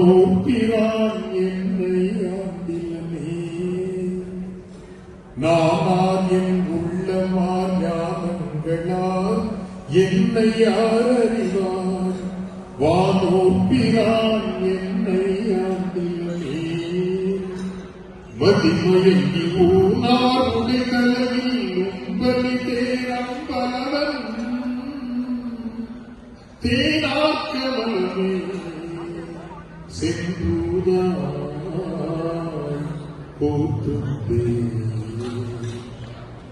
காத்தோப்பிரான் என்னை ஆண்டிலமே நானார் என் உள்ளமார் ஞானங்களார் என்னை யார் அறிவார் வானோப்பிரான் என்னை ஆண்டிலமே மதிமயங்கி ஊனார் உடைகளவில் உங்களை தேராம் பலவன் தேனாக்க வல்லமே 생부다 보통비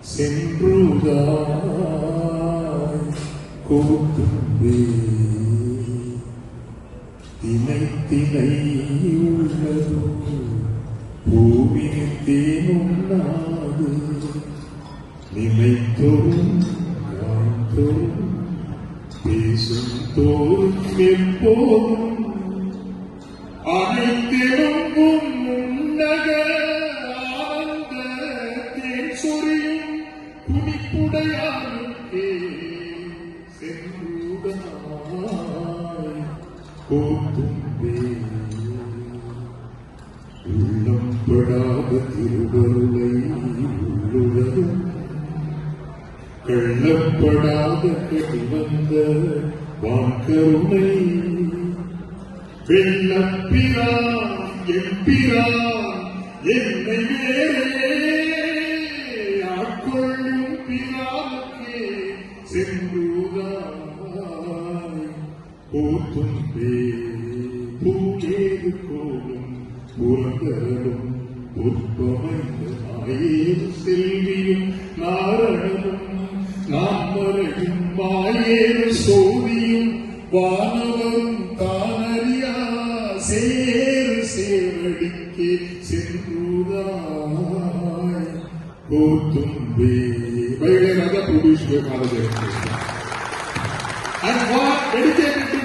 생부다 보통비 디네 디네 울라도 보비는 디눈나도 니네 토른 강토른 비순 토른 멤버 துணிப்புடையானுக்கே சென்றுடனாய் கோத்தும்பே உள்ளம் படாத திருவருளை உள்ளுலகம் கள்ளப்படாத கடிவந்த வாக்கருணை வெள்ளப்பிரான் எம்பிரான் என்னை வேறே ചെമ്പൂതായി പൂത്തും പൂക്കേത് പോലും പുറന്തരലും പുഷ്പമൈന്ദമായേത് സെൽവിയും നാരണനും നാം പറയും മായേത് സോതിയും വാനവം താനറിയാ സേറ് സേവടിക്ക് ചെമ്പൂതായി പൂത്തും இவைகளை ராஜா புருஷ் காவல் and what dedicated to